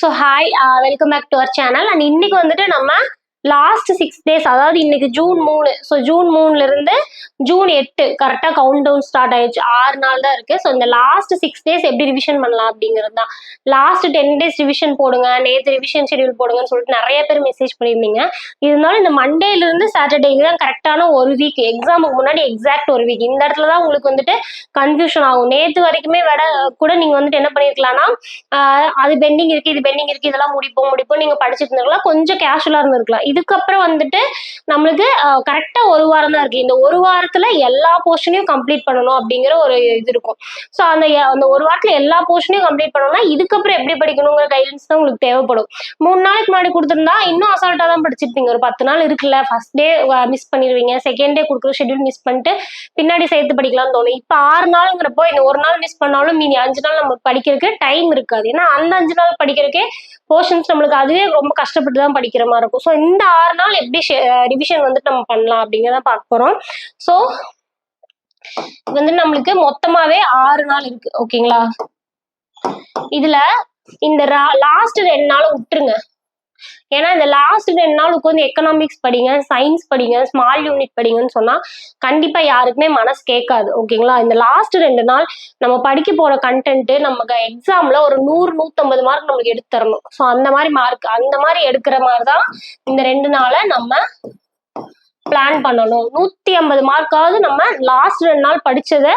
So hi welcome back to our channel and இன்னைக்கு வந்துட்டு நம்ம லாஸ்ட் சிக்ஸ் டேஸ் அதாவது இன்னைக்கு ஜூன் மூணு. ஸோ ஜூன் மூணுல இருந்து ஜூன் எட்டு கரெக்டாக கவுண்ட் டவுன் ஸ்டார்ட் ஆயிடுச்சு. ஆறு நாள் தான் இருக்கு. ஸோ இந்த லாஸ்ட் சிக்ஸ் டேஸ் எப்படி ரிவிஷன் பண்ணலாம் அப்படிங்கிறது தான். லாஸ்ட் டென் டேஸ் ரிவிஷன் போடுங்க. நேற்று ரிவிஷன் ஷெடியூல் போடுங்கன்னு சொல்லிட்டு நிறைய பேர் மெசேஜ் பண்ணியிருந்தீங்க. இருந்தாலும் இந்த மண்டேல இருந்து சாட்டர்டேக்கு தான் கரெக்டான ஒரு வீக் எக்ஸாமுக்கு முன்னாடி எக்ஸாக்ட் ஒரு வீக் இந்த இடத்துல தான் உங்களுக்கு வந்துட்டு கன்ஃபியூஷன் ஆகும். நேற்று வரைக்குமே விட கூட நீங்க வந்துட்டு என்ன பண்ணிருக்கலாம்னா அது பெண்டிங் இருக்கு இது பெண்டிங் இருக்கு இதெல்லாம் முடிப்போம் முடிப்போம் நீங்க படிச்சுட்டு இருந்திருக்கலாம். கொஞ்சம் கேஷுவலா இருந்திருக்கலாம். இதுக்கப்புறம் வந்துட்டு நம்மளுக்கு கரெக்டா ஒரு வாரம் தான் இருக்கு. இந்த ஒரு வாரத்துல எல்லா போர்ஷனையும் கம்ப்ளீட் பண்ணணும் அப்படிங்கிற ஒரு இது இருக்கும். ஸோ அந்த அந்த ஒரு வாரத்துல எல்லா போர்ஷனையும் கம்ப்ளீட் பண்ணணும்னா இதுக்கப்புறம் எப்படி படிக்கணுங்கிற கைடன்ஸ் தான் உங்களுக்கு தேவைப்படும். மூணு நாளைக்கு முன்னாடி கொடுத்துருந்தா இன்னும் அசால்ட்டா தான் படிச்சிருப்பீங்க. ஒரு பத்து நாள் இருக்குல்ல ஃபர்ஸ்ட் டே மிஸ் பண்ணிடுவீங்க. செகண்ட் டே கொடுக்குற ஷெட்யூல் மிஸ் பண்ணிட்டு பின்னாடி சேர்த்து படிக்கலாம்னு தோணும். இப்போ ஆறு நாளுங்கிறப்போ இந்த ஒரு நாள் மிஸ் பண்ணாலும் மீதி அஞ்சு நாள் நம்ம படிக்கிறதுக்கு டைம் இருக்காது. ஏன்னா அந்த அஞ்சு நாள் படிக்கிறதுக்கே போர்ஷன்ஸ் நம்மளுக்கு அதுவே ரொம்ப கஷ்டப்பட்டு தான் படிக்கிற மாதிரி இருக்கும். ஸோ இந்த ஆறு நாள் எப்படி ரிவிஷன் வந்துட்டு நம்ம பண்ணலாம் அப்படிங்கிறத பார்க்க போகிறோம் ஸோ வந்து நம்மளுக்கு மொத்தமாவே ஆறு நாள் இருக்கு. ஓகேங்களா இதுல இந்த லாஸ்ட் ரெண்டு நாளும் விட்டுருங்க. ஏன்னா இந்த லாஸ்ட் ரெண்டு நாள் உட்காந்து எக்கனாமிக்ஸ் படிங்க சயின்ஸ் படிங்க ஸ்மால் யூனிட் படிங்கன்னு சொன்னா கண்டிப்பா யாருக்குமே மனசு கேட்காது ஓகேங்களா இந்த லாஸ்ட் ரெண்டு நாள் நம்ம படிக்க போற கண்டென்ட் நமக்கு எக்ஸாம்ல ஒரு நூறு நூத்தம்பது மார்க் நம்மளுக்கு எடுத்து தரணும். ஸோ அந்த மாதிரி மார்க் அந்த மாதிரி எடுக்கிற மாதிரி தான் இந்த ரெண்டு நாளை நம்ம பிளான் பண்ணணும். நூத்தி ஐம்பது மார்க்காவது நம்ம லாஸ்ட் ரெண்டு நாள் படிச்சதை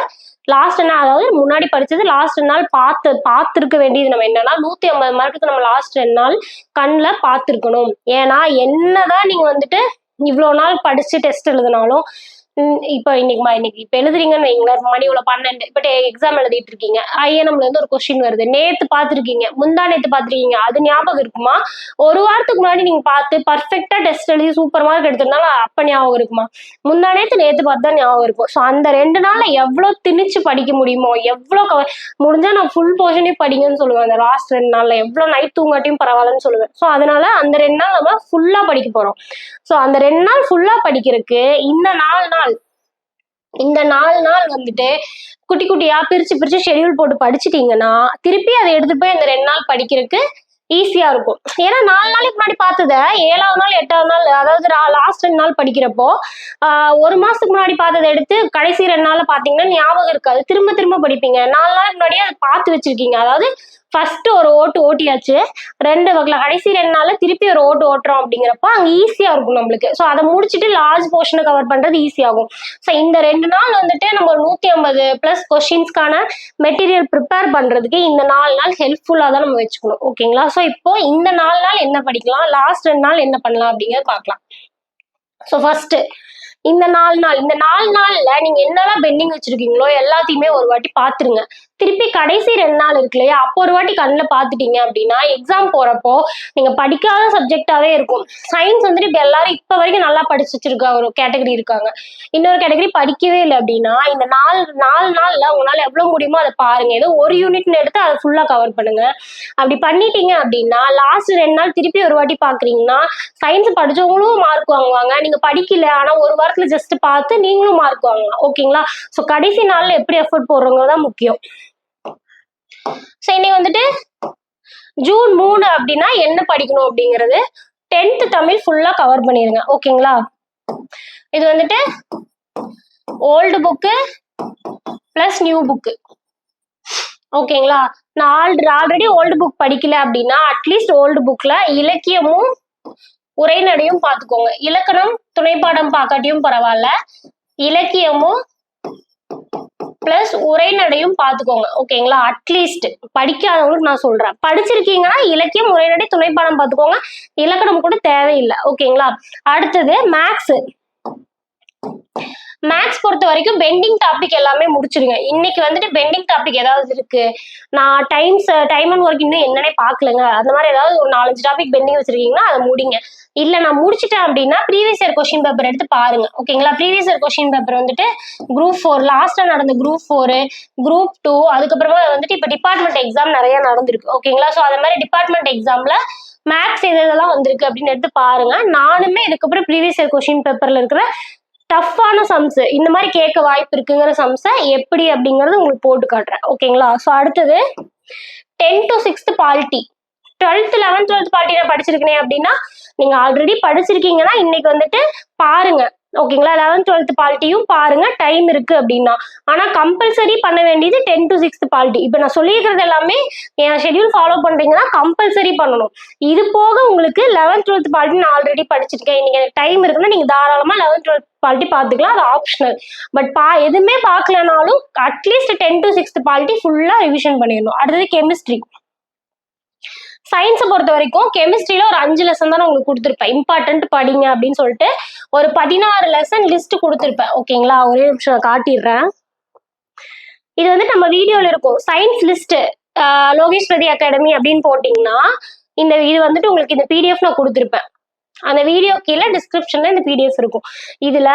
லாஸ்ட் என்ன அதாவது முன்னாடி படிச்சது லாஸ்ட் நாள் பார்த்து பார்த்துருக்க வேண்டியது நம்ம என்னன்னா நூத்தி ஐம்பது மார்க்குக்கு நம்ம லாஸ்ட் ரெண்டு நாள் கண்ணில் பார்த்துருக்கணும். ஏன்னா என்னதான் நீங்க வந்துட்டு இவ்வளோ நாள் படிச்சு டெஸ்ட் எழுதினாலும் இப்போ இன்னைக்கு இன்னைக்கு இப்போ எழுதுறீங்கன்னு வைங்களேன் மணி இவ்வளோ பன்னெண்டு இப்போ எக்ஸாம் எழுதிட்டு இருக்கீங்க ஐஎன்எம்ல இருந்து ஒரு கொஸ்டின் வருது. நேத்து பார்த்துருக்கீங்க முந்தா நேத்து பார்த்துருக்கீங்க அது ஞாபகம் இருக்குமா? ஒரு வாரத்துக்கு முன்னாடி நீங்க பார்த்து பர்ஃபெக்டா டெஸ்ட் எழுதி சூப்பர் மார்க் எடுத்திருந்தாலும் அப்ப ஞாபகம் இருக்குமா? முந்தா நேத்து நேத்து பார்த்தா ஞாபகம் இருக்கும். ஸோ அந்த ரெண்டு நாள்ல எவ்வளவு திணிச்சு படிக்க முடியுமோ எவ்வளவு கவ- முடிஞ்சா நான் ஃபுல் போர்ஷனே படிங்கன்னு சொல்லுவேன். அந்த லாஸ்ட் ரெண்டு நாள்ல எவ்வளவு நைட் தூங்காட்டியும் பரவாயில்லன்னு சொல்லுவேன். ஸோ அதனால அந்த ரெண்டு நாள் நம்ம ஃபுல்லா படிக்க போறோம். ஸோ அந்த ரெண்டு நாள் ஃபுல்லா படிக்கிறதுக்கு இந்த நாலு நாள் இந்த நாலு நாள் வந்துட்டு குட்டி குட்டியா பிரிச்சு பிரிச்சு ஷெட்யூல் போட்டு படிச்சிட்டீங்கன்னா திருப்பி அதை எடுத்துட்டு போய் அந்த ரெண்டு நாள் படிக்கிறதுக்கு ஈஸியா இருக்கும். ஏன்னா நாலு நாளைக்கு முன்னாடி பார்த்தத ஏழாவது நாள் எட்டாவது நாள் அதாவது லாஸ்ட் ரெண்டு நாள் படிக்கிறப்போ ஒரு மாசத்துக்கு முன்னாடி பார்த்ததை எடுத்து கடைசி ரெண்டு நாள்ல பாத்தீங்கன்னா ஞாபகம் இருக்காது. திரும்ப திரும்ப படிப்பீங்க. நாலு நாளைக்கு முன்னாடியே அதை பார்த்து வச்சிருக்கீங்க. அதாவது ஃபர்ஸ்ட் ஒரு ஓட்டு ஓட்டியாச்சு. ரெண்டு வகையில் கடைசி ரெண்டு நாள்ல திருப்பி ஒரு ஓட்டு ஓட்டுறோம் அப்படிங்கிறப்ப அங்கே ஈஸியாக இருக்கும் நம்மளுக்கு. ஸோ அதை முடிச்சுட்டு லார்ஜ் போர்ஷனை கவர் பண்ணுறது ஈஸியாகும் ஸோ இந்த ரெண்டு நாள் வந்துட்டு நம்ம நூற்றி ஐம்பது ப்ளஸ் கொஷின்ஸ்க்கான மெட்டீரியல் ப்ரிப்பேர் பண்ணுறதுக்கு இந்த நாலு நாள் ஹெல்ப்ஃபுல்லாக தான் நம்ம வச்சுக்கணும். ஓகேங்களா ஸோ இப்போ இந்த நாலு நாள் என்ன படிக்கலாம்? லாஸ்ட் ரெண்டு நாள் என்ன பண்ணலாம் அப்படிங்கிறத பார்க்கலாம். ஸோ ஃபர்ஸ்ட் இந்த நாலு நாள் இந்த நாலு நாள்ல நீங்க என்னெல்லாம் பெண்டிங் வச்சிருக்கீங்களோ எல்லாத்தையுமே ஒரு வாட்டி பாத்துருங்க திருப்பி கடைசி ரெண்டு நாள் இருக்கு இல்லையா? அப்போ ஒரு வாட்டி கண்ணில் பார்த்துட்டீங்க அப்படின்னா எக்ஸாம் போகிறப்போ நீங்கள் படிக்காத சப்ஜெக்டாகவே இருக்கும். சயின்ஸ் வந்துட்டு இப்போ எல்லாரும் இப்போ வரைக்கும் நல்லா படிச்சு வச்சிருக்க ஒரு கேட்டகரி இருக்காங்க. இன்னொரு கேட்டகரி படிக்கவே இல்லை அப்படின்னா இந்த நாலு நாலு நாளில் உங்களால் எவ்வளோ முடியுமோ அதை பாருங்கள் ஏதோ ஒரு யூனிட்னு எடுத்து அதை ஃபுல்லாக கவர் பண்ணுங்கள் அப்படி பண்ணிட்டீங்க அப்படின்னா லாஸ்ட் ரெண்டு நாள் திருப்பி ஒரு வாட்டி பார்க்குறீங்கன்னா சயின்ஸ் படித்தவங்களும் மார்க் வாங்குவாங்க. நீங்கள் படிக்கல ஆனால் ஒரு வாரத்தில் ஜஸ்ட் பார்த்து நீங்களும் மார்க் வாங்கலாம். ஓகேங்களா ஸோ கடைசி நாளில் எப்படி எஃபர்ட் போடுறவங்க தான் முக்கியம். ஸோ இன்னைக்கு வந்துட்டு ஜூன் மூணு அப்படின்னா என்ன படிக்கணும் அப்படிங்கிறது டென்த் தமிழ் ஃபுல்லா கவர் பண்ணிருங்க. ஓகேங்களா இது வந்துட்டு old book plus new book ஓகேங்களா நான் ஆல்ரெடி ஆல்ரெடி ஓல்டு புக் படிக்கல அப்படின்னா அட்லீஸ்ட் ஓல்டு புக்ல இலக்கியமும் உரைநடையும் பார்த்துக்கோங்க. இலக்கணம் துணைப்பாடம் பார்க்காட்டியும் பரவாயில்ல. இலக்கியமும் பிளஸ் உரைநடையும் பார்த்துக்கோங்க ஓகேங்களா அட்லீஸ்ட் படிக்காதவங்களுக்கு நான் சொல்றேன். படிச்சிருக்கீங்கன்னா இலக்கியம் உரைநடை துணைப்பாடம் பார்த்துக்கோங்க. இலக்கணம் கூட தேவையில்லை ஓகேங்களா அடுத்தது மேக்ஸ் மேக்ஸ் பொறுத்த வரைக்கும் பெண்டிங் டாபிக் எல்லாமே முடிச்சிருங்க. இன்னைக்கு வந்துட்டு பெண்டிங் டாபிக் ஏதாவது இருக்கு? நான் டைம்ஸ் டைம் அண்ட் ஒர்க் இன்னும் என்னன்னே பார்க்கலங்க. அந்த மாதிரி ஏதாவது ஒரு நாலஞ்சு டாபிக் பெண்டிங் வச்சிருக்கீங்கன்னா அதை முடிங்க. இல்ல நான் முடிச்சிட்டேன் அப்படின்னா ப்ரீவியஸ் இயர் கொஸ்டின் பேப்பர் எடுத்து பாருங்க. ஓகேங்களா ப்ரீவியஸ் இயர் கொஸ்டின் பேப்பர் வந்துட்டு குரூப் ஃபோர் லாஸ்ட்டாக நடந்த குரூப் ஃபோர் குரூப் டூ அதுக்கப்புறமா வந்துட்டு இப்போ டிபார்ட்மெண்ட் எக்ஸாம் நிறைய நடந்திருக்கு. ஓகேங்களா ஸோ அது மாதிரி டிபார்ட்மெண்ட் எக்ஸாம்ல மேக்ஸ் எது எதெல்லாம் வந்திருக்கு அப்படின்னு எடுத்து பாருங்க. நானுமே இதுக்கப்புறம் ப்ரீவியஸ் இயர் கொஸ்டின் பேப்பர்ல இருக்கிற டஃப்பான சம்ஸ். இந்த மாதிரி கேட்க வாய்ப்பு இருக்குங்கிற சம்ஸை எப்படி அப்படிங்கிறது உங்களுக்கு போட்டு காட்டுறேன். ஓகேங்களா? ஸோ அடுத்தது ten to sixth polity twelfth eleventh twelfth polity நான் படிச்சிருக்கேன் அப்படின்னா நீங்கள் ஆல்ரெடி படிச்சிருக்கீங்கன்னா இன்னைக்கு வந்துட்டு பாருங்கள் ஓகேங்களா லெவன்த் டுவெல்த் பால்ட்டியும் பாருங்க டைம் இருக்கு அப்படின்னா. ஆனா கம்பல்சரி பண்ண வேண்டியது டென் டு சிக்ஸ்த் பால்ட்டி இப்போ நான் சொல்லியிருக்கிறது எல்லாமே என் ஷெட்யூல் ஃபாலோ பண்றீங்கன்னா கம்பல்சரி பண்ணணும். இது போக உங்களுக்கு லெவன்த் டுவெல்த் பால்ட்டி நான் ஆல்ரெடி படிச்சிருக்கேன். இன்னைக்கு எனக்கு டைம் இருக்குன்னா நீங்க தாராளமா லெவன்த் டுவெல்த் பால்ட்டி பார்த்துக்கலாம். அது ஆப்ஷனல் பட் பா எதுவுமே பார்க்கலனாலும் at least ten to sixth polity ஃபுல்லா ரிவிஷன் பண்ணிடணும். அடுத்தது கெமிஸ்ட்ரி சயின்ஸை பொறுத்த வரைக்கும் கெமிஸ்ட்ரியில ஒரு அஞ்சு லெசன் தான் உங்களுக்கு கொடுத்துருப்பேன். இம்பார்ட்டன்ட் படிங்க அப்படின்னு சொல்லிட்டு ஒரு பதினாறு லெசன் லிஸ்ட் கொடுத்துருப்பேன். ஓகேங்களா ஒரே நிமிஷம் நான் காட்டிடுறேன். இது வந்து நம்ம வீடியோல இருக்கும். சயின்ஸ் லிஸ்ட் லோகேஸ்வரி அகாடமி அப்படின்னு போட்டிங்கன்னா இந்த இது வந்துட்டு உங்களுக்கு இந்த பிடிஎஃப் நான் கொடுத்துருப்பேன். அந்த வீடியோ கீழே டிஸ்கிரிப்ஷன்ல இந்த பிடிஎஃப் இருக்கும். இதுல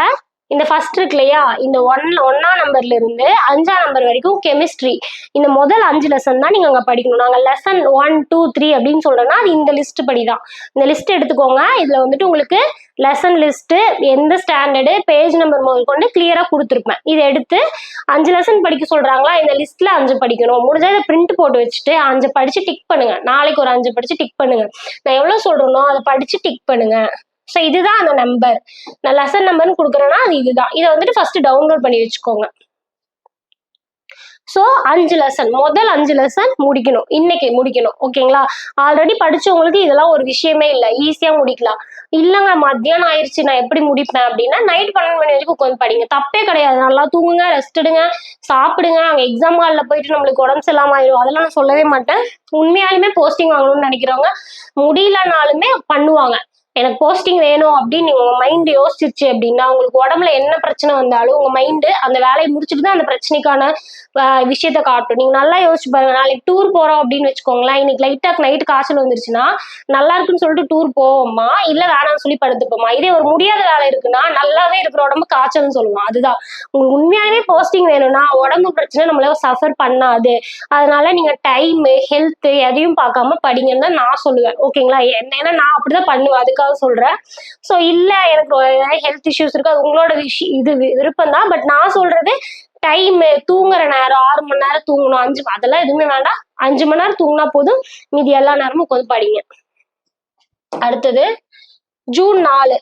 இந்த ஃபர்ஸ்ட் இருக்கு இல்லையா இந்த ஒன் ஒன்னா நம்பர்ல இருந்து அஞ்சாம் நம்பர் வரைக்கும் கெமிஸ்ட்ரி இந்த முதல் அஞ்சு லெசன் தான் நீங்க அங்க படிக்கணும். நாங்க லெசன் ஒன் டூ த்ரீ அப்படின்னு சொல்றோம்னா அது இந்த லிஸ்ட் படி தான் இந்த லிஸ்ட் எடுத்துக்கோங்க. இதுல வந்துட்டு உங்களுக்கு லெசன் லிஸ்ட் எந்த ஸ்டாண்டர்டு பேஜ் நம்பர் முதல் கொண்டு கிளியரா கொடுத்துருப்பேன். இதை எடுத்து அஞ்சு லெசன் படிக்க சொல்றாங்களா? இந்த லிஸ்ட்ல அஞ்சு படிக்கணும். முடிஞ்சா இதை பிரிண்ட் போட்டு வச்சுட்டு அஞ்சு படிச்சு டிக் பண்ணுங்க. நாளைக்கு ஒரு அஞ்சு படிச்சு டிக் பண்ணுங்க. நான் எவ்வளவு சொல்றேனோ அதை படிச்சு டிக் பண்ணுங்க. ஸோ இதுதான் அந்த நம்பர் நான் லெசன் நம்பர்னு கொடுக்குறேன்னா அது இதுதான். இதை வந்துட்டு ஃபர்ஸ்ட் டவுன்லோட் பண்ணி வச்சுக்கோங்க. ஸோ அஞ்சு லெசன் முதல் அஞ்சு லெசன் முடிக்கணும். இன்னைக்கு முடிக்கணும். ஓகேங்களா ஆல்ரெடி படிச்சவங்களுக்கு இதெல்லாம் ஒரு விஷயமே இல்லை. ஈஸியாக முடிக்கலாம். இல்லைங்க மத்தியானம் ஆயிடுச்சு நான் எப்படி முடிப்பேன் அப்படின்னா நைட் பன்னெண்டு மணி வரைக்கும் உட்காந்து படிங்க. தப்பே கிடையாது. நல்லா தூங்குங்க ரெஸ்ட் எடுங்க சாப்பிடுங்க. அங்கே எக்ஸாம் ஹாலில் போயிட்டு நம்மளுக்கு உடம்பு சரியில்லாம ஆயிடும் அதெல்லாம் நான் சொல்லவே மாட்டேன். உண்மையாலுமே போஸ்டிங் வாங்கணும்னு நினைக்கிறவங்க முடியலனாலுமே பண்ணுவாங்க. எனக்கு போஸ்டிங் வேணும் அப்படின்னு உங்க மைண்ட் யோசிச்சிருச்சு அப்படின்னா உங்களுக்கு உடம்புல என்ன பிரச்சனை வந்தாலும் உங்க மைண்டு அந்த வேலையை முடிச்சுட்டு தான் அந்த பிரச்சனைக்கான விஷயத்த காட்டும். நீங்க நல்லா யோசிச்சு பாருங்க நாளைக்கு டூர் போறோம் அப்படின்னு வச்சுக்கோங்களேன் இன்னைக்கு லைட்டா நைட் காய்ச்சல் வந்துருச்சுன்னா நல்லா இருக்குன்னு சொல்லிட்டு டூர் போவோமா இல்ல வேணாம்னு சொல்லி படுத்துப்போமா இதே ஒரு முடியாத வேலை இருக்குன்னா நல்லாவே இருக்கிற உடம்பு காய்ச்சல்னு சொல்லுவோம். அதுதான். உங்களுக்கு உண்மையாவே போஸ்டிங் வேணும்னா உடம்பு பிரச்சனை நம்மள சஃபர் பண்ணாது. அதனால நீங்க டைம் ஹெல்த் எதையும் பார்க்காம படிங்கன்னு தான் நான் சொல்லுவேன். ஓகேங்களா என்ன ஏன்னா நான் அப்படிதான் பண்ணுவேன். அதுக்காக சொல்றேன். ஸோ இல்ல எனக்கு ஹெல்த் இஷ்யூஸ் இருக்கு. அது உங்களோட விஷயம் இது விருப்பம் தான். பட் நான் சொல்றது டைம் தூங்குற நேரம் ஆறு மணி நேரம் தூங்கணும் அஞ்சு அதெல்லாம் எதுவுமே வேண்டாம். அஞ்சு மணி நேரம் தூங்கினா போதும். மீதி எல்லா நேரமும் உட்காந்து படிங்க அடுத்தது ஜூன் நாலு.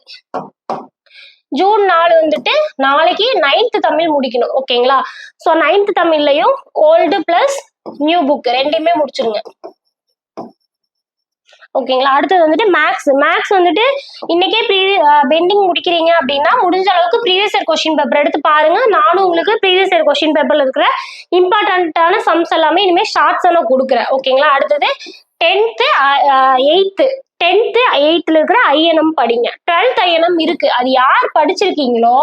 ஜூன் நாலு வந்துட்டு நாளைக்கு நைன்த் தமிழ் முடிக்கணும். ஓகேங்களா ஸோ நைன்த் தமிழ்லையும் ஓல்டு பிளஸ் நியூ புக் ரெண்டையுமே முடிச்சிருங்க. ஓகேங்களா? அடுத்தது வந்துட்டு மேக்ஸ் மேக்ஸ் வந்துட்டு இன்னைக்கே ப்ரீ பெண்டிங் முடிக்கிறீங்க அப்படின்னா முடிஞ்ச அளவுக்கு ப்ரீவியஸ் இயர் கொஸ்டின் பேப்பர் எடுத்து பாருங்க. நானும் உங்களுக்கு ப்ரீவியஸ் இயர் கொஸ்டின் பேப்பர்ல இருக்கிற இம்பார்ட்டண்ட்டான சம்ஸ் எல்லாமே இனிமேல் ஷார்ட்ஸ் எல்லாம் கொடுக்குறேன். ஓகேங்களா? அடுத்தது டென்த்து எயித்து டென்த்து எயித்தில் இருக்கிற ஐஎன்எம் படிங்க. டுவெல்த் ஐஎன்எம் இருக்கு. அது யார் படிச்சிருக்கீங்களோ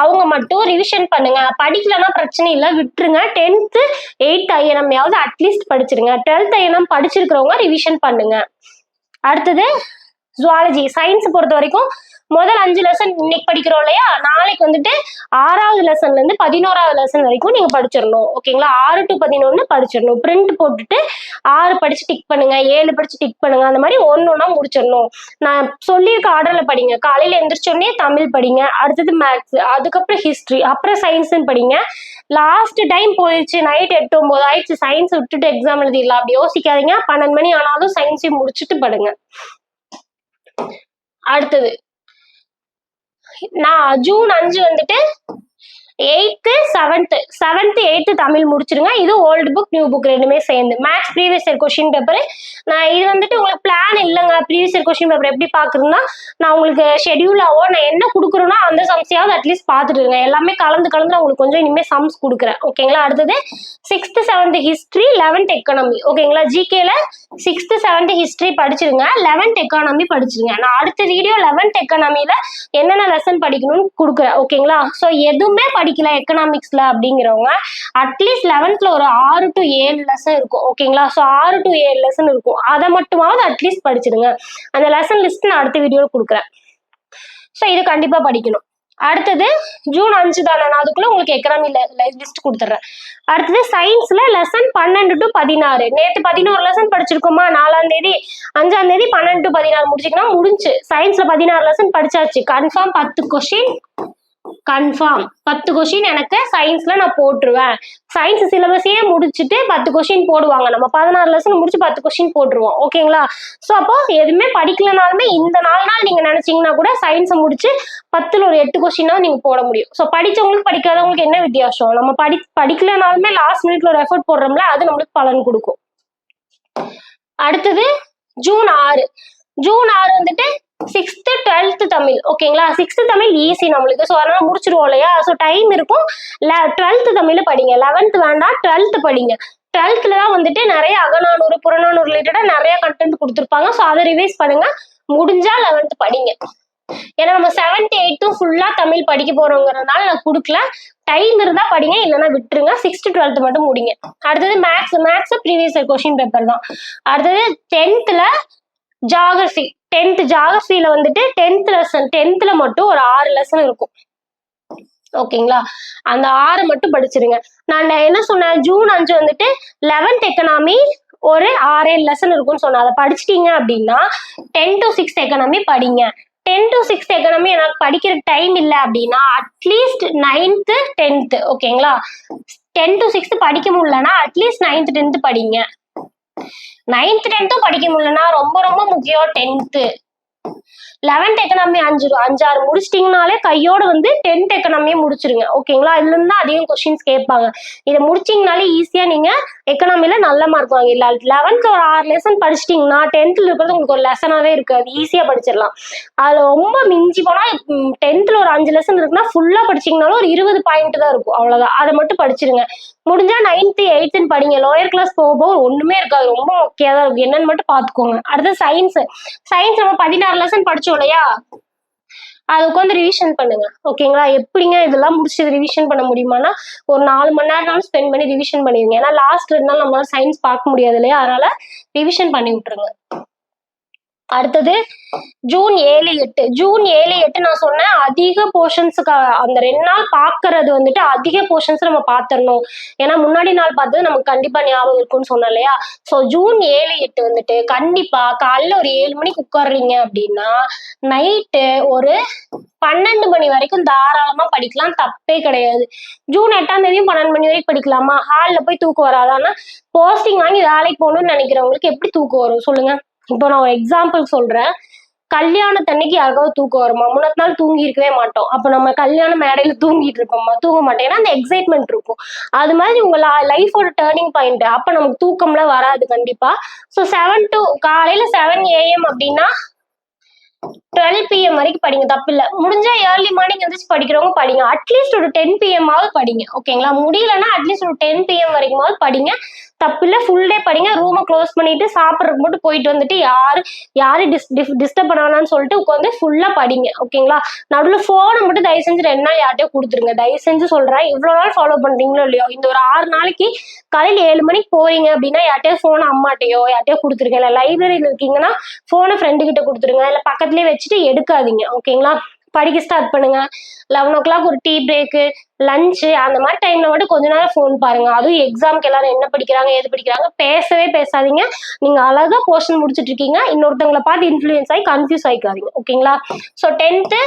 அவங்க மட்டும் ரிவிஷன் பண்ணுங்க. படிக்கலன்னா பிரச்சனை இல்லை. விட்டுருங்க. டென்த்து எயித் ஐஎன்எம்யாவது அட்லீஸ்ட் படிச்சிருங்க. டுவெல்த் ஐஎன்எம் படிச்சிருக்கிறவங்க ரிவிஷன் பண்ணுங்க. அடுத்தது ஜுவாலஜி சயின்ஸ் பொறுத்த வரைக்கும் முதல் அஞ்சு லெசன் இன்னைக்கு படிக்கிறோம் இல்லையா? நாளைக்கு வந்துட்டு ஆறாவது லெசன்ல இருந்து பதினோராவது லெசன் வரைக்கும் நீங்க படிச்சிடணும் ஓகேங்களா? ஆறு டு பதினொன்னு படிச்சிடணும் பிரிண்ட் போட்டுட்டு ஆறு படிச்சு டிக் பண்ணுங்க ஏழு படிச்சு டிக் பண்ணுங்க அந்த மாதிரி ஒன்னு ஒன்னா முடிச்சிடணும் நான் சொல்லியிருக்க ஆர்டர்ல படிங்க. காலையில எந்திரிச்சோடனே தமிழ் படிங்க. அடுத்தது மேக்ஸ் அதுக்கப்புறம் ஹிஸ்டரி அப்புறம் சயின்ஸ்னு படிங்க. லாஸ்ட் டைம் போயிடுச்சு நைட் எட்டு ஒன்பது ஆயிடுச்சு. சயின்ஸ் விட்டுட்டு எக்ஸாம் எழுதிடலாம். அப்படி யோசிக்காதீங்க. பன்னெண்டு மணி ஆனாலும் சயின்ஸையும் முடிச்சுட்டு படுங்க. அடுத்தது. நான் ஜூன் அஞ்சு வந்துட்டு eighth seventh seventh eighth Tamil முடிச்சிருங்க. இது ஓல்டு புக் நியூ புக் ரெண்டுமே சேர்ந்து. Maths previous year question paper நான் இது வந்துட்டு உங்களுக்கு பிளான் இல்லைங்க. ப்ரீவியஸ் இயர் கொஷின் பேப்பர் எப்படி பார்க்குறேன்னா நான் உங்களுக்கு ஷெடியூலாவோ நான் என்ன கொடுக்குறேனோ அந்த சம்ஸையாவது அட்லீஸ்ட் பார்த்துட்டு இருங்க. எல்லாமே கலந்து கலந்து நான் உங்களுக்கு கொஞ்சம் இனிமேல் சம்ஸ் கொடுக்குறேன். ஓகேங்களா அடுத்தது sixth seventh history eleventh economy ஓகேங்களா ஜிகேல சிக்ஸ்த்து செவன்த் ஹிஸ்ட்ரி படிச்சிருங்க. லெவன்த் எக்கானமி படிச்சிருங்க. நான் அடுத்த வீடியோ லெவன்த் எக்கானமியில் என்னென்ன லெசன் படிக்கணும்னு கொடுக்குறேன். ஓகேங்களா ஸோ எதுவுமே படிக்கல எக்கனாமிக்ஸ்ல அப்படிங்கிறவங்க அட்லீஸ்ட் லெவன்த்ல ஒரு ஆறு டு ஏழு லெசன் இருக்கும் ஓகேங்களா ஸோ ஆறு டு ஏழு லெசன் இருக்கும். அதை மட்டுமாவது அட்லீஸ்ட் படிச்சிடுங்க. அந்த லெசன் லிஸ்ட் நான் அடுத்த வீடியோவில் கொடுக்குறேன். ஸோ இது கண்டிப்பாக படிக்கணும். அடுத்தது ஜூன் அஞ்சு தானே. நான் அதுக்குள்ள உங்களுக்கு எக்கனாமி லிஸ்ட் கொடுத்துட்றேன். அடுத்தது சயின்ஸ்ல லெசன் பன்னெண்டு டு பதினாறு. நேற்று பதினோரு லெசன் படிச்சிருக்கோமா? நாலாம் தேதி அஞ்சாம் தேதி பன்னெண்டு டு பதினாறு முடிச்சிங்கன்னா முடிஞ்சு. சயின்ஸ்ல பதினாறு லெசன் படிச்சாச்சு. கன்ஃபார்ம் பத்து கொஸ்டின் கன்ஃபார்ம் பத்து கொஸ்டின் எனக்கு சயின்ஸ்ல நான் போட்டுருவேன். சயின்ஸ் சிலபஸையே முடிச்சுட்டு பத்து கொஸ்டின் போடுவாங்க. நம்ம பதினாறு லெசன் முடிச்சு பத்து கொஸ்டின் போட்டுருவோம். ஓகேங்களா ஸோ அப்போ எதுவுமே படிக்கலனாலுமே இந்த நாலு நாள் நீங்க நினைச்சீங்கன்னா கூட சயின்ஸை முடிச்சு பத்துல ஒரு எட்டு கொஸ்டினா நீங்க போட முடியும். ஸோ படிச்சவங்களுக்கு படிக்காதவங்களுக்கு என்ன வித்தியாசம்? நம்ம படி படிக்கலனாலுமே லாஸ்ட் மினிட்ல ஒரு எஃபர்ட் போடுறோம்ல அது நம்மளுக்கு பலன் கொடுக்கும். அடுத்தது ஜூன் ஆறு. ஜூன் ஆறு வந்துட்டு சிக்ஸ்த்து டுவெல்த்து தமிழ். ஓகேங்களா சிக்ஸ்த்து தமிழ் ஈஸி நம்மளுக்கு. ஸோ அதனால முடிச்சிருவோம் இல்லையா? ஸோ டைம் இருக்கும். டுவெல்த்து தமிழ் படிங்க. லெவன்த்து வேண்டாம் டுவெல்த்து படிங்க. டுவெல்த்தில் தான் வந்துட்டு நிறைய அகநானூறு புறநானூறு ரிலேட்டடாக நிறைய கண்டென்ட் கொடுத்துருப்பாங்க. ஸோ அதை ரிவைஸ் பண்ணுங்க. முடிஞ்சா லெவன்த்து படிங்க. ஏன்னா நம்ம செவன்த் எயித்தும் ஃபுல்லாக தமிழ் படிக்க போறோங்கிறதுனால நான் கொடுக்கல. டைம் இருந்தால் படிங்க இல்லைன்னா விட்டுருங்க. சிக்ஸ்த்து டுவெல்த்து மட்டும் முடிங்க. அடுத்தது maths maths previous question paper தான். அடுத்தது டென்த்தில் ஜாகிரஃபி டென்த் ஜாகிரபியில வந்துட்டு டென்த் லெசன் டென்த்ல மட்டும் ஒரு ஆறு லெசன் இருக்கும். ஓகேங்களா அந்த ஆறை மட்டும் படிச்சிருங்க. நான் என்ன சொன்னேன்? ஜூன் அஞ்சு வந்துட்டு லெவன்த் எக்கனாமி ஒரு ஆறே லெசன் இருக்கும்னு சொன்னேன். அதை படிச்சிட்டீங்க அப்படின்னா டென் டு சிக்ஸ்த் எக்கனாமி படிங்க. டென் டு சிக்ஸ்த் எக்கனாமி எனக்கு படிக்கிற டைம் இல்லை அப்படின்னா அட்லீஸ்ட் நைன்த்து டென்த்து ஓகேங்களா டென் டு சிக்ஸ்த் படிக்க முடியலன்னா அட்லீஸ்ட் நைன்த் டென்த்து படிங்க. நைன்த் டென்த்தும் படிக்க முடியலன்னா ரொம்ப ரொம்ப முக்கியம். டென்த்து லெவன்த் எக்கனாமி அஞ்சு அஞ்சாறு முடிச்சிட்டிங்கனாலே கையோட வந்து டென்த் எக்கனாமியே முடிச்சிருங்க. ஓகேங்களா இதுல இருந்து தான் அதிகம் கொஸ்டின்ஸ் கேட்பாங்க. இதை முடிச்சிங்கனாலே ஈஸியா நீங்க எக்கனாமியில் நல்ல மார்க் வாங்கிடலாம். லெவன்த் ஒரு ஆறு லெசன் படிச்சிட்டிங்கன்னா டென்த்தில் இருக்கிறது உங்களுக்கு ஒரு லெசனாகவே இருக்குது. அது ஈஸியா படிச்சிடலாம். அதில் ரொம்ப மிஞ்சி போனால் டென்த்தில் ஒரு அஞ்சு லெசன் இருக்குன்னா ஃபுல்லா படிச்சிங்கனாலும் ஒரு இருபது பாயிண்ட் தான் இருக்கும். அவ்வளோதான் அதை மட்டும் படிச்சிருங்க. முடிஞ்சா நைன்த்து எயித்துன்னு படிங்க. லோயர் கிளாஸ் போக போக ஒன்றுமே இருக்காது. ரொம்ப முக்கியம் தான் இருக்கும். என்னன்னு மட்டும் பாத்துக்கோங்க அடுத்து சயின்ஸ் சயின்ஸ் நம்ம பதினாறு லெசன் படிச்சோம் இல்லையா? அது உட்காந்து ரிவிஷன் பண்ணுங்க. ஓகேங்களா எப்படிங்க இதெல்லாம் முடிச்சு ரிவிஷன் பண்ண முடியுமானா ஒரு நாலு மணி நேரம் ஸ்பெண்ட் பண்ணி ரிவிஷன் பண்ணிடுங்க. ஏன்னா லாஸ்ட் ரெண்டு நாள் நம்மளால சயின்ஸ் பார்க்க முடியாது இல்லையா? அதனால ரிவிஷன் பண்ணி விட்டுருங்க. அடுத்தது ஜூன் ஏழு எட்டு. ஜூன் ஏழு எட்டு நான் சொன்னேன் அதிக போர்ஷன்ஸுக்கு அந்த ரெண்டு நாள் பார்க்கறது வந்துட்டு அதிக போர்ஷன்ஸ் நம்ம பார்த்துடணும் ஏன்னா முன்னாடி நாள் பார்த்தது நமக்கு கண்டிப்பா ஞாபகம் இருக்கும்னு சொன்னோம் இல்லையா? ஸோ ஜூன் ஏழு எட்டு வந்துட்டு கண்டிப்பா காலைல ஒரு ஏழு மணிக்கு உட்காடுறீங்க அப்படின்னா நைட்டு ஒரு பன்னெண்டு மணி வரைக்கும் தாராளமா படிக்கலாம். தப்பே கிடையாது. ஜூன் எட்டாம் தேதியும் பன்னெண்டு மணி வரைக்கும் படிக்கலாமா? ஹாலில் போய் தூக்கம் வராதான்னா போஸ்டிங் வாங்கி வேலைக்கு போகணும்னு நினைக்கிறவங்களுக்கு எப்படி தூக்கம் வரும்? சொல்லுங்க. இப்போ நான் ஒரு எக்ஸாம்பிள் சொல்றேன். கல்யாணத்தன்னைக்கு யாருக்காவது தூக்கம் வருமா? முன்னத்து நாள் தூங்கி இருக்கவே மாட்டோம். அப்போ நம்ம கல்யாண மேடையில தூங்கிட்டு இருப்போம்மா தூங்க மாட்டோம். ஏன்னா அந்த எக்ஸைட்மெண்ட் இருக்கும். அது மாதிரி உங்க லைஃபோட டேர்னிங் பாயிண்ட் அப்போ நமக்கு தூக்கம்லாம் வராது கண்டிப்பா. ஸோ செவன் டு காலையில செவன் ஏஎம் அப்படின்னா டுவெல் பிஎம் வரைக்கும் படிங்க. தப்பு இல்லை முடிஞ்சா ஏர்லி மார்னிங் எழுந்திரிச்சு படிக்கிறவங்க படிங்க. அட்லீஸ்ட் ஒரு டென் பிஎம் ஆவது படிங்க. ஓகேங்களா முடியலன்னா அட்லீஸ்ட் ஒரு டென் பிஎம் வரைக்குமாவது படிங்க. தப்பில்ல ஃபுல் டே படிங்க. ரூமை க்ளோஸ் பண்ணிட்டு சாப்பிட்றதுக்கு மட்டும் போயிட்டு வந்துட்டு யாரு யாரு டிஸ் டிஸ்டர்ப் பண்ண சொல்லிட்டு உட்காந்து ஃபுல்லா படிங்க. ஓகேங்களா நடுவில் ஃபோனை மட்டும் தயவு செஞ்சு ரெண்டு நாள் யார்ட்டையும் கொடுத்துருங்க. தயவு செஞ்சு சொல்றேன். இவ்வளோ நாள் ஃபாலோ பண்றீங்களோ இல்லையோ? இந்த ஒரு ஆறு நாளைக்கு காலையில் ஏழு மணிக்கு போறீங்க அப்படின்னா யார்ட்டையோ ஃபோனை அம்மாட்டையோ யார்ட்டையோ கொடுத்துருங்க. இல்லை லைப்ரரியில் இருக்கீங்கன்னா ஃபோனை ஃப்ரெண்டு கிட்ட கொடுத்துருங்க. இல்லை பக்கத்துலேயே வச்சுட்டு எடுக்காதீங்க ஓகேங்களா படிக்க ஸ்டார்ட் பண்ணுங்க. லெவன் ஓ கிளாக் ஒரு டீ பிரேக்கு லஞ்சு அந்த மாதிரி டைம்ல மட்டும் கொஞ்ச நேரம் ஃபோன் பாருங்க. அதுவும் எக்ஸாம்க்கு எல்லாரும் என்ன படிக்கிறாங்க எது படிக்கிறாங்க பேசவே பேசாதீங்க. நீங்க அழகா போர்ஷன் முடிச்சுட்டு இருக்கீங்க. இன்னொருத்தவங்களை பார்த்து இன்ஃபுளுயன்ஸ் ஆகி கன்ஃபியூஸ் ஆகிக்காதீங்க ஓகேங்களா ஸோ டென்த்து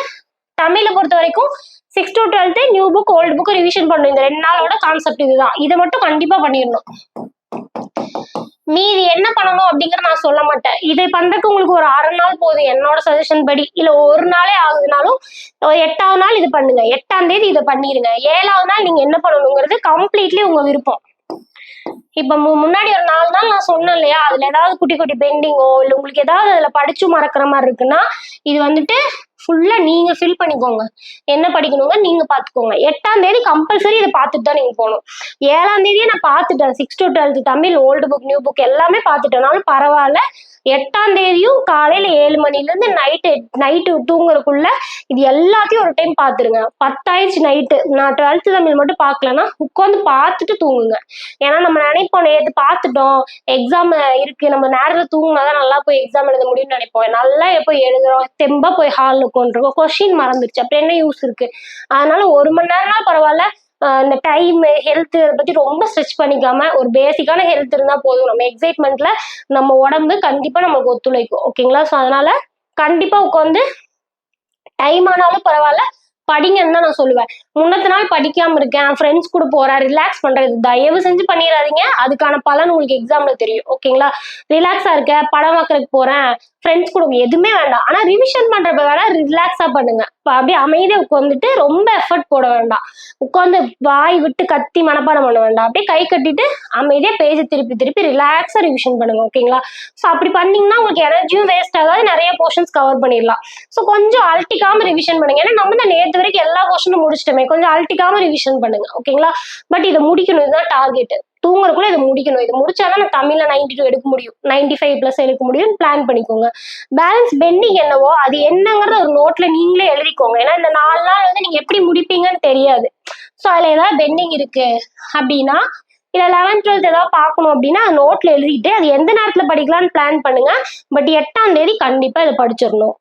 தமிழை பொறுத்த வரைக்கும் six to twelfth new book old book revision பண்ணணும் இந்த ரெண்டு நாளோட கான்செப்ட் இதுதான். இதை மட்டும் கண்டிப்பா பண்ணிடணும். மீதி என்ன பண்ணணும் அப்படிங்கிற நான் சொல்ல மாட்டேன். இதை பண்றதுக்கு உங்களுக்கு ஒரு அரை நாள் போதும். என்னோட சஜஷன் படி. இல்ல ஒரு நாளே ஆகுதுனாலும் ஒரு எட்டாவது நாள் இது பண்ணுங்க. எட்டாம் தேதி இதை பண்ணிருங்க. ஏழாவது நாள் நீங்க என்ன பண்ணணுங்கிறது கம்ப்ளீட்லி உங்க விருப்பம். இப்ப முன்னாடி ஒரு நாலு நாள் நான் சொன்னேன் இல்லையா? அதுல ஏதாவது குட்டி குட்டி பெண்டிங்கோ இல்ல உங்களுக்கு ஏதாவது அதுல படிச்சு மறக்கிற மாதிரி இருக்குன்னா இது வந்துட்டு ஃபுல்லாக நீங்கள் ஃபில் பண்ணிக்கோங்க. என்ன படிக்கணுங்க நீங்கள் பார்த்துக்கோங்க எட்டாம் தேதி கம்பல்சரி இதை பார்த்துட்டு தான் நீங்கள் போகணும். ஏழாம் தேதியே நான் பார்த்துட்டேன் six to twelfth Tamil old book new book எல்லாமே பார்த்துட்டேனாலும் பரவாயில்ல. எட்டாம் தேதியும் காலையில ஏழு மணிலேருந்து நைட்டு நைட்டு தூங்குறதுக்குள்ள இது எல்லாத்தையும் ஒரு டைம் பார்த்துருங்க. பத்தாயிடுச்சு நைட்டு நான் டுவெல்த்து தமிழ் மட்டும் பார்க்கலன்னா உட்காந்து பார்த்துட்டு தூங்குங்க. ஏன்னா நம்ம நினைப்போம் நேற்று பார்த்துட்டோம். எக்ஸாம் இருக்கு. நம்ம நேரத்தில் தூங்கினாதான் நல்லா போய் எக்ஸாம் எழுத முடியும்னு நினைப்போம். நல்லா எப்போ எழுதுறோம்? தெம்பா போய் ஹாலில் உட்காந்துருக்கோம் கொஷின் மறந்துருச்சு. அப்புறம் என்ன யூஸ் இருக்கு? அதனால ஒரு மணி நேரம்னா பரவாயில்ல. இந்த டைம் ஹெல்த் இதை பத்தி ரொம்ப ஸ்ட்ரெச் பண்ணிக்காம ஒரு பேசிக்கான ஹெல்த் இருந்தா போதும். நம்ம எக்ஸைட்மெண்ட்ல நம்ம உடம்பு கண்டிப்பா நமக்கு ஒத்துழைக்கும். ஓகேங்களா ஸோ அதனால கண்டிப்பா உட்காந்து டைம் ஆனாலும் பரவாயில்ல படிங்கன்னு தான் நான் சொல்லுவேன். முன்னத்த நாள் படிக்காம இருக்கேன். ஃப்ரெண்ட்ஸ் கூட போறேன். ரிலாக்ஸ் பண்றது தயவு செஞ்சு பண்ணிடாதீங்க அதுக்கான பலன் உங்களுக்கு எக்ஸாம்ல தெரியும். ஓகேங்களா ரிலாக்ஸா இருக்க படம் பார்க்கறதுக்கு போறேன். ஃப்ரெண்ட்ஸ் கூட எதுவுமே வேண்டாம். ஆனா ரிவிஷன் பண்றப்ப வேணா ரிலாக்ஸா பண்ணுங்க. அப்படியே அமைதியா உட்காந்துட்டு ரொம்ப எஃபர்ட் போட வேண்டாம். உட்காந்து வாய் விட்டு கத்தி மனப்பாடம் பண்ண வேண்டாம். அப்படியே கை கட்டிட்டு அமைதியா பேஜ திருப்பி திருப்பி ரிலாக்ஸா ரிவிஷன் பண்ணுங்க. ஓகேங்களா ஸோ அப்படி பண்ணீங்கன்னா உங்களுக்கு எனர்ஜியும் வேஸ்ட் ஆகாது. நிறைய போர்ஷன்ஸ் கவர் பண்ணிடலாம். ஸோ கொஞ்சம் அல்ட்டிக்காம ரிவிஷன் பண்ணுங்க. ஏன்னா நம்ம தான் நேற்று வரைக்கும் எல்லா போர்ஷனும் முடிச்சிட்டோமே கொஞ்சம் அல்ட்டிக்காம ரிவிஷன் பண்ணுங்க ஓகேங்களா பட் இதை முடிக்கணும் இதுதான் டார்கெட் தூங்குறக்குள்ள இதை முடிக்கணும். இது முடிச்சாதான் நான் தமிழ்ல நைன்டி டூ எடுக்க முடியும். நைன்டி ஃபைவ் பிளஸ் எடுக்க முடியும் பிளான் பண்ணிக்கோங்க. பேலன்ஸ் பெண்டிங் என்னவோ அது என்னங்கிறத ஒரு நோட்ல நீங்களே எழுதிக்கோங்க. ஏன்னா இந்த நாலு நாள் வந்து நீங்க எப்படி முடிப்பீங்கன்னு தெரியாது. ஸோ அதுல ஏதாவது பெண்டிங் இருக்கு அப்படின்னா இல்லை லெவன்த் டுவெல்த் ஏதாவது பார்க்கணும் அப்படின்னா நோட்ல எழுதிட்டு அது எந்த நேரத்தில் படிக்கலாம்னு பிளான் பண்ணுங்க. பட் எட்டாம் தேதி கண்டிப்பாக இதை படிச்சிடணும்.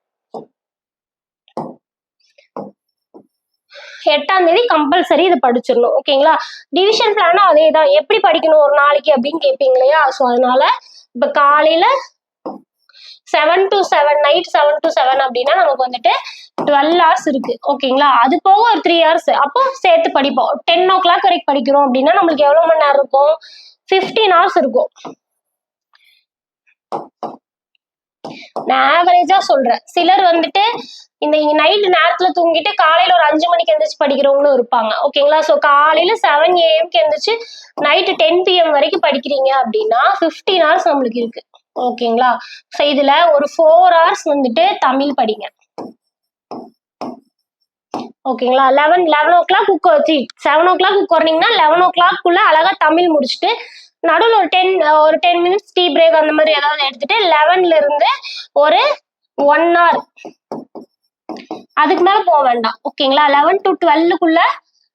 எட்டாம் தேதி கம்பல்சரி இதை படிச்சிடணும் ஓகேங்களா டிவிஷன் பிளானும் அதே தான் எப்படி படிக்கணும் ஒரு நாளைக்கு அப்படின்னு கேட்பீங்க இல்லையா? ஸோ அதனால இப்போ காலையில seven to seven night seven to seven அப்படின்னா நமக்கு வந்துட்டு டுவெல் ஹவர்ஸ் இருக்கு ஓகேங்களா அது போக ஒரு த்ரீ ஹவர்ஸ் அப்போ சேர்த்து படிப்போம். டென் ஓ கிளாக் வரைக்கும் படிக்கிறோம் அப்படின்னா நம்மளுக்கு எவ்வளோ மணி நேரம் இருக்கும்? ஃபிஃப்டீன் ஹவர்ஸ் இருக்கும். நான் ஆவரேஜா சொல்றேன். சிலர் வந்துட்டு இந்த நைட்டு நேரத்துல தூங்கிட்டு காலையில ஒரு அஞ்சு மணிக்கு எந்திரிச்சு படிக்கிறவங்களும் இருப்பாங்க. ஓகேங்களா ஸோ காலையில செவன் ஏஎம்க்கு எந்திரிச்சு நைட்டு டென் பிஎம் வரைக்கும் படிக்கிறீங்க அப்படின்னா ஃபிஃப்டீன் ஹவர்ஸ் நம்மளுக்கு இருக்கு. ஓகேங்களா ஸோ இதுல ஒரு ஃபோர் ஹவர்ஸ் வந்துட்டு தமிழ் படிங்க. ஓகேங்களா eleven eleven o'clock cook வச்சு செவன் ஓ கிளாக் குக் வரீங்கன்னா லெவன் ஓ கிளாக்குள்ள அழகா தமிழ் முடிச்சுட்டு நடுவில் ஒரு டென் ஒரு டென் மினிட்ஸ் டீ பிரேக் அந்த மாதிரி ஏதாவது எடுத்துட்டு லெவன்ல இருந்து ஒரு ஒன் ஹவர் அதுக்கு மேல போக வேண்டாம். ஓகேங்களா லெவன் டு டுவெல்லுக்குள்ள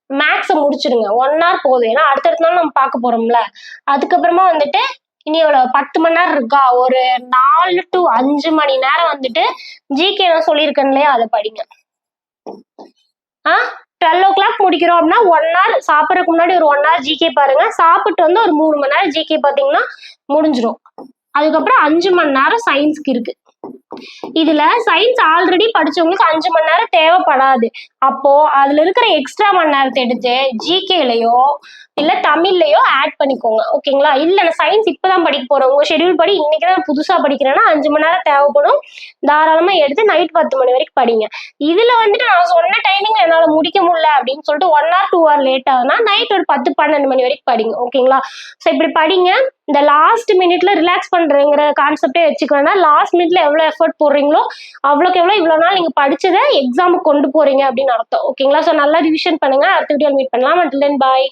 மேக்ஸை முடிச்சிடுங்க. ஒன் ஹவர் போதும். ஏன்னா அடுத்தடுத்த நாள் நம்ம பார்க்க போறோம்ல. அதுக்கப்புறமா வந்துட்டு இனி எவ்வளவு பத்து மணி நேரம் இருக்கா? ஒரு நாலு டு அஞ்சு மணி நேரம் வந்துட்டு ஜிகே நான் சொல்லியிருக்கேன் இல்லையா அதை படிங்க. ஆ? டுவெல் ஓ கிளாக் முடிக்கிறோம் அப்படின்னா ஒன் ஹவர் சாப்பிட்றதுக்கு முன்னாடி ஒரு ஒன் ஹவர் ஜிகே பாருங்க. சாப்பிட்டு வந்து ஒரு மூணு மணி நேரம் ஜிகே பார்த்தீங்கன்னா முடிஞ்சிடும் அதுக்கப்புறம் அஞ்சு மணி நேரம் சயின்ஸ்க்கு இருக்கு. இதுல சயின்ஸ் ஆல்ரெடி படிச்சவங்களுக்கு அஞ்சு மணி நேரம் தேவைப்படாது. அப்போ அதுல இருக்கிற எக்ஸ்ட்ரா மணி நேரத்தை எடுத்து ஜிகேலயோ இல்ல தமிழ்லயோ ஆட் பண்ணிக்கோங்க ஓகேங்களா இல்ல நான் சயின்ஸ் இப்பதான் படிக்க போறேன். உங்க ஷெட்யூல் படி இன்னைக்கு தான் புதுசா படிக்கிறேன்னா அஞ்சு மணி நேரம் தேவைப்படும். தாராளமா எடுத்து நைட் பத்து மணி வரைக்கும் படிங்க. இதுல வந்துட்டு நான் சொன்ன டைமிங் என்னால முடிக்க முடியல அப்படின்னு சொல்லிட்டு one or two hour late ஆகுதுன்னா நைட் ஒரு பத்து பன்னெண்டு மணி வரைக்கும் படிங்க ஓகேங்களா ஸோ இப்படி படிங்க. இந்த லாஸ்ட் மினிட்ல ரிலாக்ஸ் பண்றேங்கிற கான்செப்டே வச்சுக்க லாஸ்ட் மினிட்ல எவ்வளவு எஃபர்ட் போடுறீங்களோ அவ்வளோக்கு எவ்வளோ இவ்வளோ நாள் நீங்க படிச்சதை எக்ஸாமுக்கு கொண்டு போறீங்க அப்படின்னு அர்த்தம் ஓகேங்களா ஸோ நல்லா ரிவிஷன் பண்ணுங்க. அடுத்த வீடியோ மீட் பண்ணலாம். Until then bye